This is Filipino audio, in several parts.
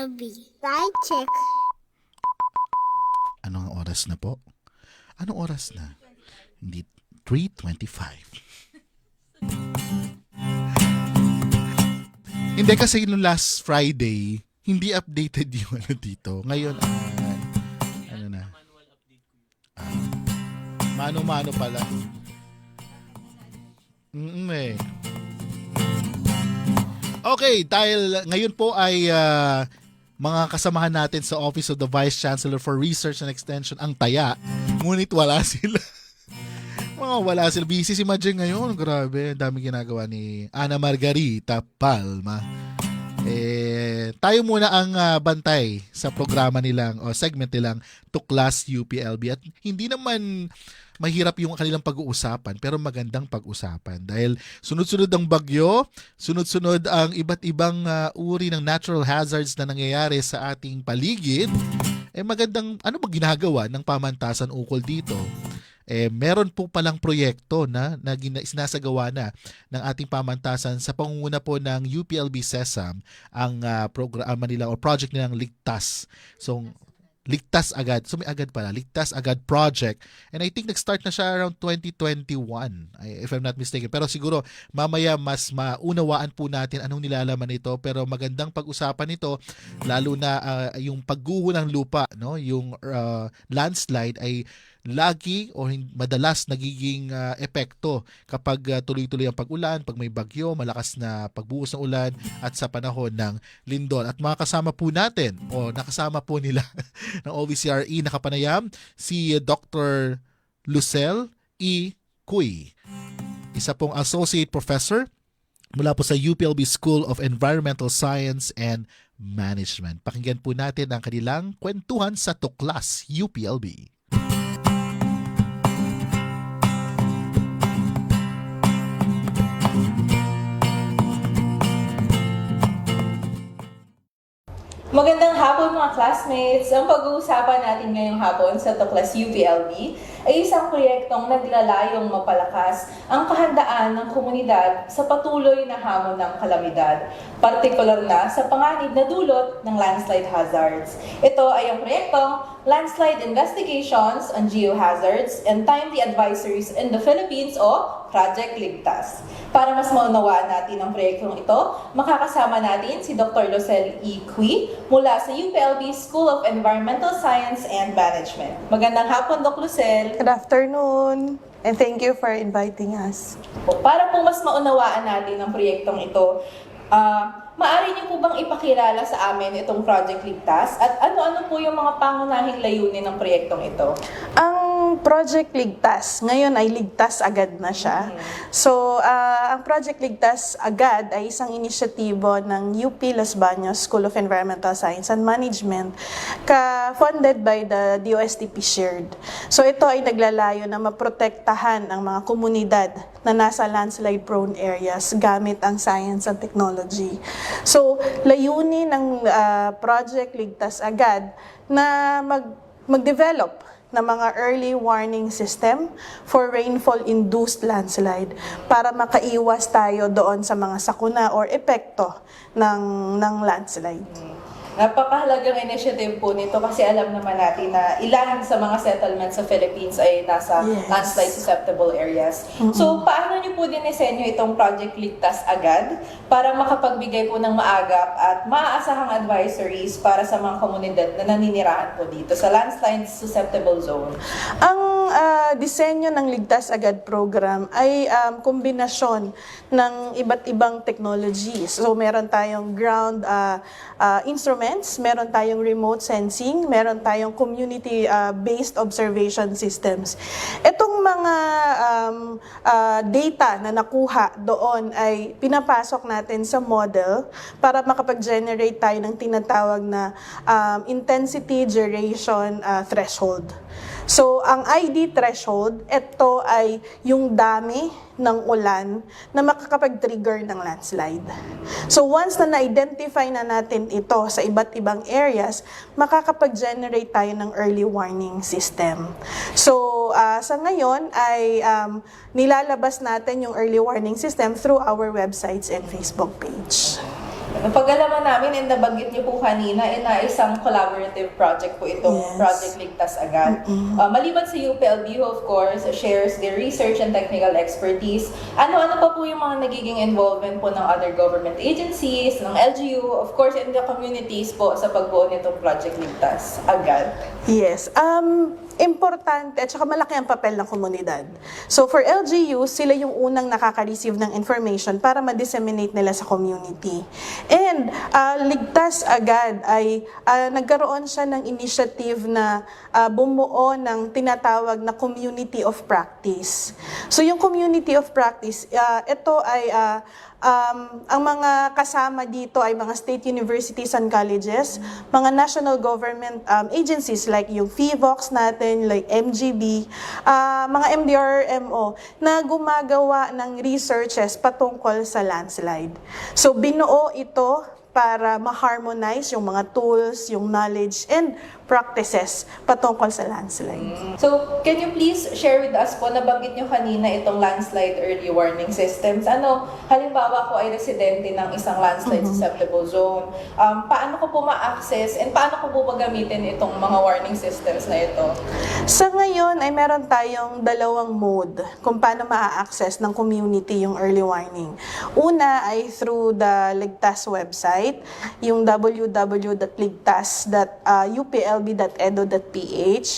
Side check. Anong oras na po? Anong oras na? Hindi, 3.25. Hindi kasi nung last Friday, hindi updated yung ano dito. Ngayon, ay, ano na? Ah, mano-mano pala. Mm eh. Okay, dahil ngayon po ay ah, mga kasamahan natin sa Office of the Vice Chancellor for Research and Extension ang taya. Ngunit wala sila. mga wala sila. Busy si Majeng ngayon. Grabe, dami ginagawa ni Ana Margarita Palma. Eh, tayo muna ang ah, bantay sa programa nilang o segment nilang Tuklas UPLB at hindi naman mahirap yung kanilang pag-uusapan pero magandang pag-usapan dahil sunod-sunod ang bagyo, sunod-sunod ang iba't ibang ah, uri ng natural hazards na nangyayari sa ating paligid. Eh magandang ano ba ginagawa ng pamantasan ukol dito? eh meron po palang proyekto na, na sinasagawa na ng ating pamantasan sa pangunguna po ng UPLB SESAM ang ah, programa nila o project nilang Ligtas. So Ligtas Agad. So may agad pala. Ligtas Agad Project. And I think nag-start na siya around 2021 I- if I'm not mistaken. Pero siguro mamaya mas maunawaan po natin anong nilalaman nito. Pero magandang pag-usapan nito lalo na ah, yung pagguho ng lupa, no? yung ah, landslide ay lagi o madalas nagiging ah, epekto kapag ah, tuloy-tuloy ang pag-ulan, pag may bagyo, malakas na pagbuhos ng ulan at sa panahon ng lindol. At mga kasama po natin o nakasama po nila ng OVCRE nakapanayam si Dr. Lucel E. Cuy. Isa pong Associate Professor mula po sa UPLB School of Environmental Science and Management. Pakinggan po natin ang kanilang kwentuhan sa Tuklas UPLB. Magandang hapon mga classmates! Ang pag-uusapan natin ngayong hapon sa Tuklas UPLB ay isang proyektong naglalayong mapalakas ang kahandaan ng komunidad sa patuloy na hamon ng kalamidad, partikular na sa panganib na dulot ng landslide hazards. Ito ay ang proyektong Landslide Investigations on Geohazards and Timely Advisories in the Philippines o Project Ligtas. Para mas maunawaan natin ang proyektong ito, makakasama natin si Dr. Lucel E. Cui mula sa UPLB School of Environmental Science and Management. Magandang hapon, Dr. Lucel. Good afternoon, and thank you for inviting us. Para po mas maunawaan natin ang proyektong ito, ah, maaari niyo po bang ipakilala sa amin itong Project Ligtas at ano-ano po yung mga pangunahing layunin ng proyektong ito? Ang Project Ligtas, ngayon ay Ligtas Agad na siya. So, ah, ang Project Ligtas Agad ay isang inisyatibo ng UP Los Baños School of Environmental Science and Management ka-funded by the DOSTP Shared. So, ito ay naglalayo na maprotektahan ang mga komunidad na nasa landslide-prone areas gamit ang science and technology. So, layunin ng ah, Project Ligtas Agad na mag mag-develop ng mga early warning system for rainfall-induced landslide para makaiwas tayo doon sa mga sakuna or epekto ng, ng landslide. Napakahalagang initiative po nito kasi alam naman natin na ilan sa mga settlements sa Philippines ay nasa Yes. landslide susceptible areas. So, paano niyo po dinisenyo itong Project Ligtas agad para makapagbigay po ng maagap at maaasahang advisories para sa mga komunidad na naninirahan po dito sa landslide susceptible zone? Ang ah, disenyo ng Ligtas Agad program ay um, kombinasyon ng iba't ibang technologies. So meron tayong ground ah, ah, instruments, meron tayong remote sensing, meron tayong community-based observation systems. Itong mga um, ah, data na nakuha doon ay pinapasok natin sa model para makapag-generate tayo ng tinatawag na um, intensity duration ah, threshold. So, ang ID threshold, ito ay yung dami ng ulan na makakapag-trigger ng landslide. So, once na na-identify na natin ito sa iba't ibang areas, makakapag-generate tayo ng early warning system. So, ah, sa ngayon ay um, nilalabas natin yung early warning system through our websites and Facebook page. Napagalaman namin and nabanggit niyo po kanina eh, na isang collaborative project po itong Yes. Project Ligtas Agad. Uh, maliban sa UPLB who of course shares their research and technical expertise, ano-ano pa po yung mga nagiging involvement po ng other government agencies, ng LGU, of course in the communities po sa pagbuo nitong Project Ligtas Agad. Yes. Um, importante at saka malaki ang papel ng komunidad. So for LGU, sila yung unang nakaka-receive ng information para ma-disseminate nila sa community. And uh, ligtas agad ay uh, nagkaroon siya ng initiative na uh, bumuo ng tinatawag na community of practice. So yung community of practice, uh, ito ay uh, um, ang mga kasama dito ay mga state universities and colleges, mga national government um, agencies like yung FIVOX natin, like MGB, ah, mga MDRMO na gumagawa ng researches patungkol sa landslide. So binuo ito para ma-harmonize yung mga tools, yung knowledge, and practices patungkol sa landslide. So, can you please share with us po, nabanggit nyo kanina itong landslide early warning systems. Ano, halimbawa ko ay residente ng isang landslide susceptible zone. Um, paano ko po ma-access and paano ko po pagamitin itong mga warning systems na ito? Sa ngayon ay meron tayong dalawang mode kung paano maa-access ng community yung early warning. Una ay through the Ligtas website, yung www.ligtas.uplb.edu.ph.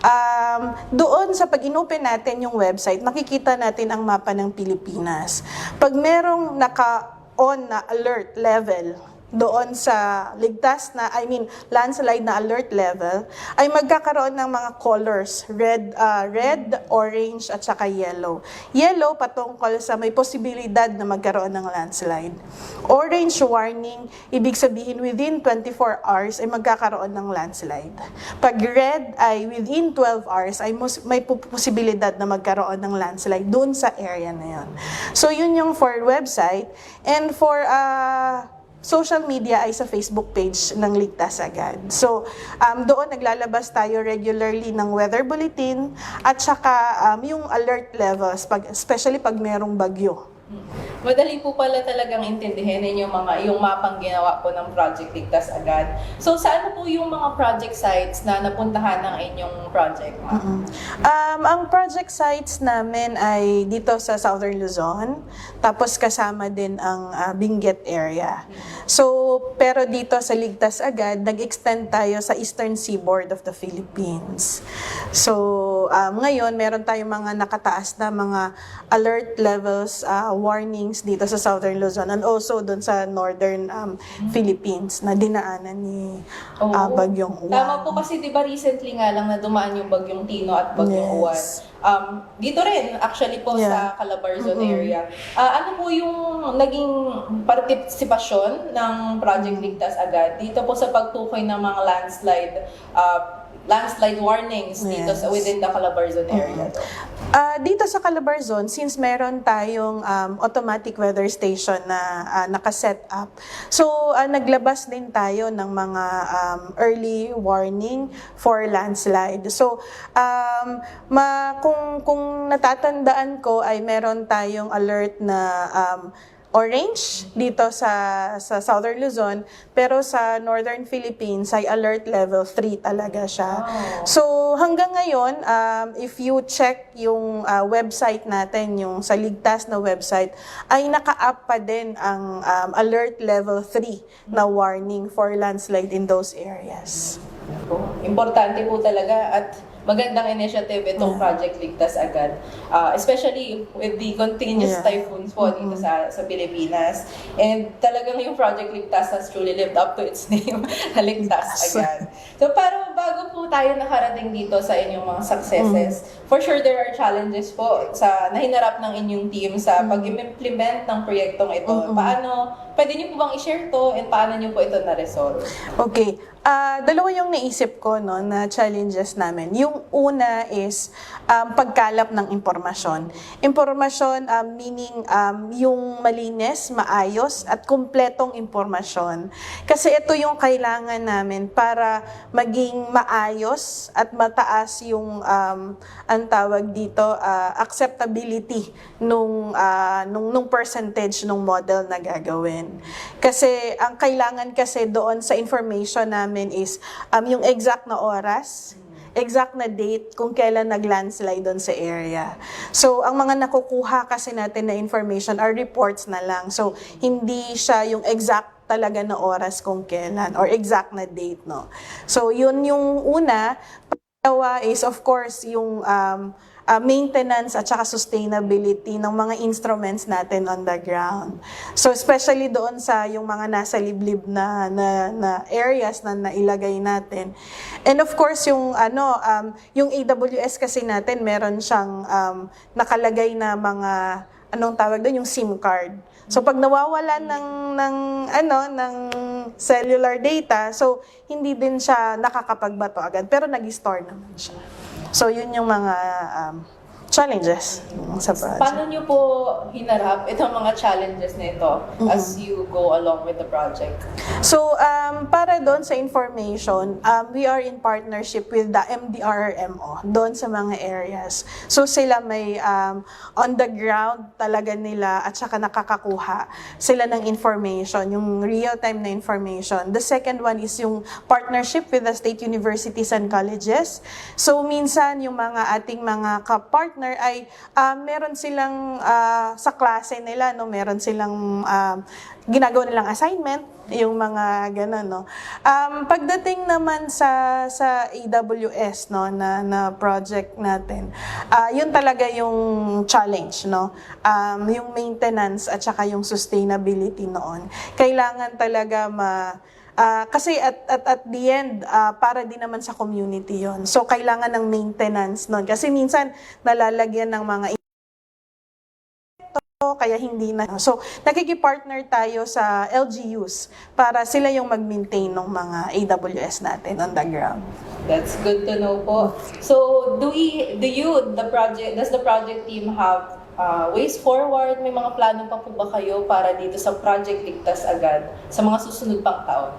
Um, doon sa pag inopen natin yung website, makikita natin ang mapa ng Pilipinas. Pag merong naka-on na alert level, doon sa ligtas na, I mean, landslide na alert level, ay magkakaroon ng mga colors, red, ah, red, orange, at saka yellow. Yellow, patungkol sa may posibilidad na magkaroon ng landslide. Orange warning, ibig sabihin within 24 hours ay magkakaroon ng landslide. Pag red ay within 12 hours ay may posibilidad na magkaroon ng landslide doon sa area na yun. So yun yung for website. And for uh, social media ay sa Facebook page ng Ligtas Agad. So, um, doon naglalabas tayo regularly ng weather bulletin at saka um, yung alert levels, pag, especially pag merong bagyo. Madali po pala talagang intindihin yung mga yung mapang ginawa po ng Project Ligtas Agad. So, saan po yung mga project sites na napuntahan ng inyong project? ma'am? Um, ang project sites namin ay dito sa Southern Luzon, tapos kasama din ang ah, Benguet area. So, pero dito sa Ligtas agad, nag-extend tayo sa Eastern Seaboard of the Philippines. So, um, ngayon, meron tayong mga nakataas na mga alert levels, ah, warnings dito sa Southern Luzon and also doon sa Northern um, Philippines na dinaanan ni ah, Oo. Bagyong Uwan. Tama po kasi 'di ba recently nga lang na dumaan yung bagyong Tino at bagyong Yes. Uwan. Um, dito rin actually po sa Yeah. Calabarzon area. Ah, ano po yung naging partisipasyon ng Project Ligtas Agad dito po sa pagtukoy ng mga landslide ah, landslide warnings dito sa within the Calabarzon area. Ah, dito sa Calabarzon, since meron tayong um, automatic weather station na ah, nakaset up, so ah, naglabas din tayo ng mga um, early warning for landslide. So, um, ma, kung, kung natatandaan ko ay meron tayong alert na um, orange dito sa sa Southern Luzon, pero sa Northern Philippines ay alert level 3 talaga siya. Wow. So hanggang ngayon, um, if you check yung uh, website natin, yung sa ligtas na website, ay naka-up pa din ang um, alert level 3 na warning for landslide in those areas. Po. Importante po talaga at magandang initiative itong Project Ligtas Agad. Ah, especially with the continuous Yeah. typhoons po dito sa sa Pilipinas. And talagang yung Project Ligtas has truly lived up to its name, na Ligtas. Agad. So pero bago po tayo nakarating dito sa inyong mga successes, for sure there are challenges po sa nahinarap ng inyong team sa pag-implement ng proyektong ito. Paano, pwede niyo po bang i-share to and paano niyo po ito na-resolve? Okay. Ah, dalawa yung naisip ko no na challenges namin. Yung una is um, pagkalap ng impormasyon. Impormasyon um, meaning um, yung malinis, maayos at kumpletong impormasyon. Kasi ito yung kailangan namin para maging maayos at mataas yung um, ang tawag dito, ah, acceptability nung, ah, nung, nung percentage nung model na gagawin. Kasi ang kailangan kasi doon sa information namin is um, yung exact na oras, exact na date kung kailan nag-landslide doon sa area. So, ang mga nakukuha kasi natin na information are reports na lang. So, hindi siya yung exact talaga na oras kung kailan or exact na date, no? So, yun yung una. Pangalawa is, of course, yung um, uh, maintenance at saka sustainability ng mga instruments natin on the ground. So especially doon sa yung mga nasa liblib na na, na areas na nailagay natin. And of course yung ano um, yung AWS kasi natin meron siyang um, nakalagay na mga anong tawag doon yung SIM card. So pag nawawala ng ng ano ng cellular data, so hindi din siya nakakapagbato agad pero nag-store naman siya. So yun yung mga um, challenges sa project. Paano nyo po hinarap itong mga challenges na ito as you go along with the project? So, um, para doon sa information, um, we are in partnership with the MDRMO doon sa mga areas. So, sila may um, on the ground talaga nila at saka nakakakuha sila ng information, yung real-time na information. The second one is yung partnership with the state universities and colleges. So, minsan yung mga ating mga ka-partner ay ah, meron silang ah, sa klase nila, no, meron silang ah, ginagawa nilang assignment, yung mga ganun, no. Um, pagdating naman sa sa AWS, no, na, na project natin, ah, yun talaga yung challenge, no. Um, yung maintenance at saka yung sustainability noon. Kailangan talaga ma Ah, kasi at, at, at the end, ah, para din naman sa community yon So, kailangan ng maintenance nun. Kasi minsan, nalalagyan ng mga kaya hindi na. So, nakikipartner tayo sa LGUs para sila yung mag-maintain ng mga AWS natin on the ground. That's good to know po. So, do we, do you, the project, does the project team have uh, ways forward? May mga plano pa po ba kayo para dito sa Project Ligtas agad sa mga susunod pang taon?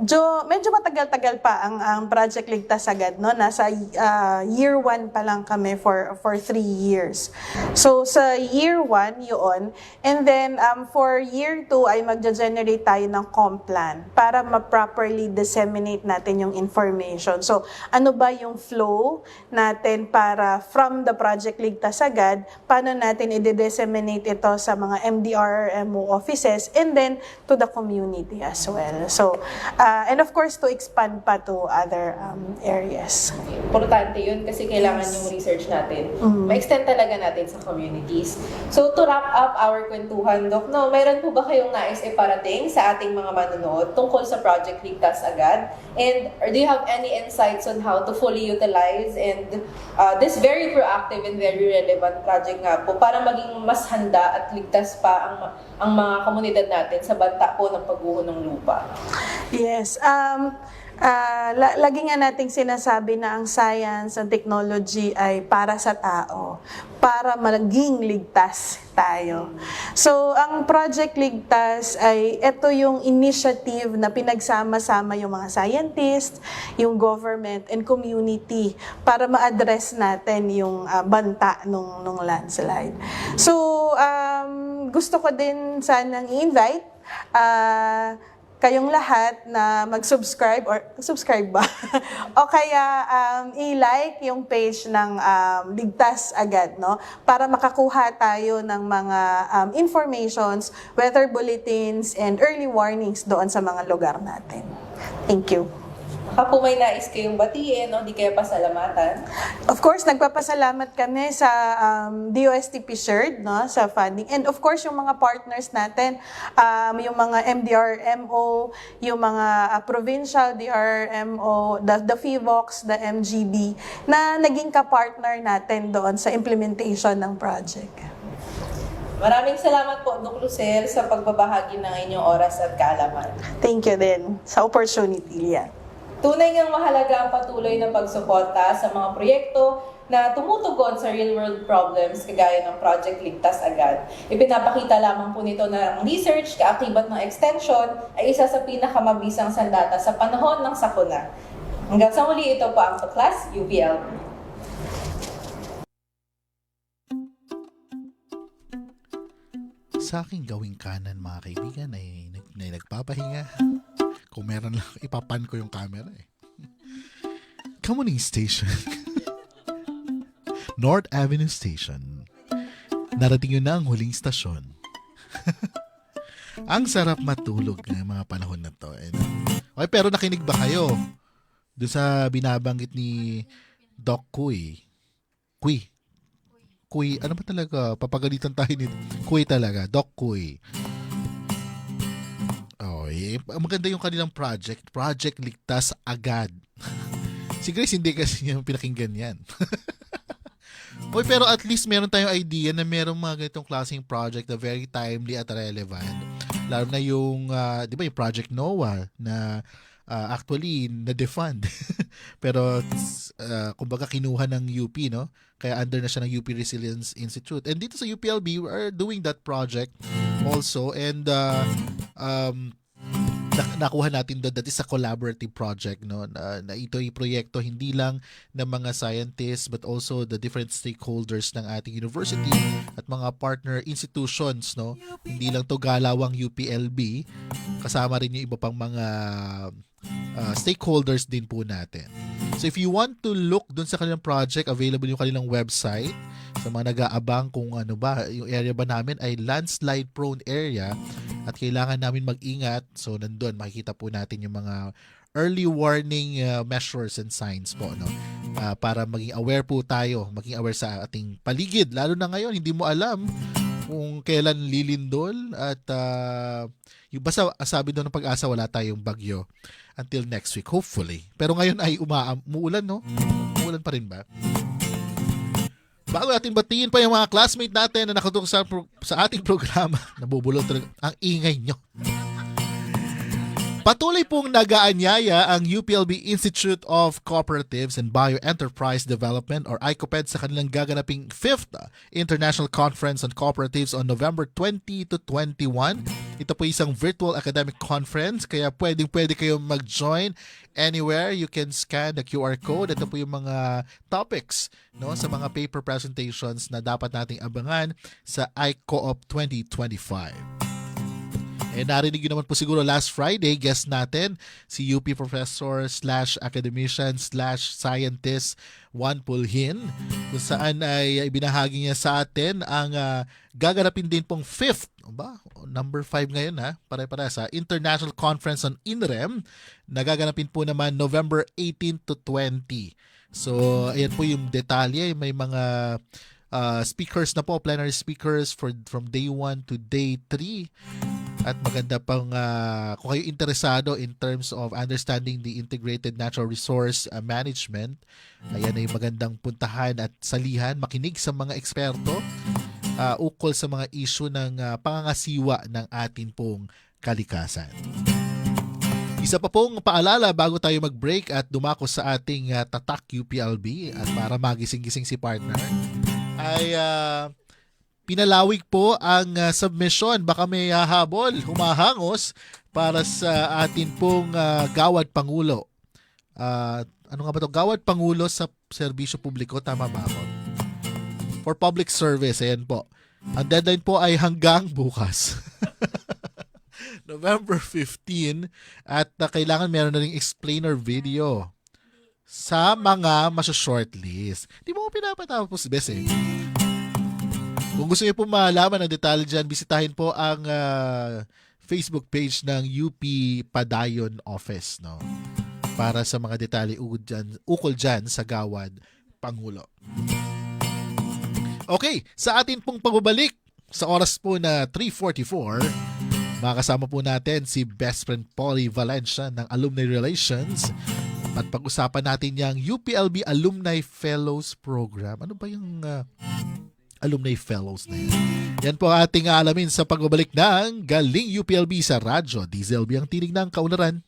Medyo, medyo matagal-tagal pa ang, ang Project Ligtas agad, no? Nasa ah, year one pa lang kami for, for three years. So, sa year one, yun. And then, um, for year two, ay magja-generate tayo ng comp plan para ma-properly disseminate natin yung information. So, ano ba yung flow natin para from the Project Ligtas agad, paano natin i-disseminate ito sa mga MDRMO offices and then to the community as well. So, uh, and of course, to expand pa to other um, areas. Importante yun kasi kailangan yung research natin. Ma-extend talaga natin sa communities. So, to wrap up our kwentuhan, Dok, no, mayroon po ba kayong nais iparating sa ating mga manonood tungkol sa Project Ligtas agad? And or do you have any insights on how to fully utilize and uh, this very proactive and very relevant project nga po para maging mas handa at ligtas pa ang ang mga komunidad natin sa banta po ng pagguho ng lupa? Yes. Um, la- lagi nga nating sinasabi na ang science, ang technology ay para sa tao, para maging ligtas tayo. So, ang Project Ligtas ay ito yung initiative na pinagsama-sama yung mga scientists, yung government, and community para ma-address natin yung ah, banta nung, nung landslide. So, um, gusto ko din sanang i-invite ah, kayong lahat na mag-subscribe or subscribe ba? o kaya um, i-like yung page ng um, Ligtas agad, no? Para makakuha tayo ng mga um, informations, weather bulletins, and early warnings doon sa mga lugar natin. Thank you. Baka po may nais kayong batiin o di kaya pasalamatan. Of course, nagpapasalamat kami sa um, DOSTP shared no, sa funding. And of course, yung mga partners natin, um, yung mga MDRMO, yung mga uh, provincial DRMO, the, the FIVOX, the MGB, na naging ka-partner natin doon sa implementation ng project. Maraming salamat po, Dok Lucel, sa pagbabahagi ng inyong oras at kaalaman. Thank you din sa opportunity, Lian. Tunay ngang mahalaga ang patuloy na pagsuporta sa mga proyekto na tumutugon sa real-world problems kagaya ng Project Ligtas Agad. Ipinapakita lamang po nito na ang research kaakibat ng extension ay isa sa pinakamabisang sandata sa panahon ng sakuna. Hanggang sa muli, ito po ang The Class UPL. Sa aking gawing kanan mga kaibigan ay, ay nagpapahinga kung meron lang, ipapan ko yung camera eh. Kamuning Station. North Avenue Station. Narating yun na ang huling stasyon. ang sarap matulog ng mga panahon na to. Eh, no? Okay, pero nakinig ba kayo doon sa binabanggit ni Doc Kuy? Kuy. Kuy, ano ba talaga? Papagalitan tayo nito. Kuy talaga. Doc Kuy. Eh, maganda yung kanilang project. Project Ligtas Agad. si Grace hindi kasi niya pinakinggan yan. Oy, pero at least meron tayong idea na merong mga ganitong klaseng project na very timely at relevant. Lalo na yung, ah, di ba, yung Project NOAA na ah, actually na-defund. pero, ah, kumbaga, kinuha ng UP, no? Kaya under na siya ng UP Resilience Institute. And dito sa UPLB, we are doing that project also. And, uh, um, na- nakuha natin doon that is a collaborative project no? Na, na ito ay proyekto hindi lang ng mga scientists but also the different stakeholders ng ating university at mga partner institutions no? Hindi lang to galawang UPLB kasama rin yung iba pang mga uh, stakeholders din po natin so if you want to look dun sa kanilang project available yung kanilang website. Sa mga nag-aabang kung ano ba, yung area ba namin ay landslide prone area at kailangan namin mag-ingat. So nandun makikita po natin yung mga early warning uh, measures and signs po no? Ah, para maging aware po tayo, maging aware sa ating paligid. Lalo na ngayon hindi mo alam kung kailan lilindol at ah, yung basta sabi doon ng pag-asa wala tayong bagyo until next week hopefully. Pero ngayon ay umaam umuulan no? Umuulan pa rin ba? Bago natin batiin pa yung mga classmate natin na nakatutok sa, pro- sa ating programa, nabubulong talaga ang ingay nyo. Patuloy pong nagaanyaya ang UPLB Institute of Cooperatives and Bioenterprise Development or ICOPED sa kanilang gaganaping 5th International Conference on Cooperatives on November 20 to 21. Ito po isang virtual academic conference kaya pwedeng pwede kayong mag-join anywhere. You can scan the QR code. Ito po yung mga topics no sa mga paper presentations na dapat nating abangan sa iCoop 2025. Eh, narinig naman po siguro last Friday, guest natin, si UP professor slash academician slash scientist Juan Pulhin, kung saan ay ibinahagi niya sa atin ang ah, gaganapin din pong fifth, o ba? Number 5 ngayon ha, pare-pare sa International Conference on INREM, na gaganapin po naman November 18 to 20. So, ayan po yung detalye, may mga ah, speakers na po, plenary speakers for from day 1 to day 3 at maganda pang ah, kung kayo interesado in terms of understanding the integrated natural resource ah, management ayan ay magandang puntahan at salihan makinig sa mga eksperto ah, ukol sa mga issue ng ah, pangangasiwa ng atin pong kalikasan. Isa pa pong paalala bago tayo mag-break at dumako sa ating ah, Tatak UPLB at para magising-gising si partner ay ah, pinalawig po ang uh, submission. Baka may hahabol, humahangos para sa atin pong uh, Gawad Pangulo. Uh, ano nga ba to? Gawad Pangulo sa serbisyo publiko. Tama ba ako? For public service. Ayan po. Ang deadline po ay hanggang bukas. November 15 at uh, kailangan meron na ring explainer video sa mga maso-shortlist. Di mo ko pinapatapos, bes eh. Kung gusto niyo po malaman ang detalye dyan, bisitahin po ang ah, Facebook page ng UP Padayon Office. No? Para sa mga detalye ukol dyan, ukol dyan sa Gawad Pangulo. Okay, sa atin pong pagbabalik sa oras po na 3.44, makasama po natin si best friend Polly Valencia ng Alumni Relations at pag-usapan natin yung UPLB Alumni Fellows Program. Ano ba yung ah, alumni fellows na yan. Yan po ating alamin sa pagbabalik ng Galing UPLB sa Radyo. DZLB ang tinig ng kaunlaran.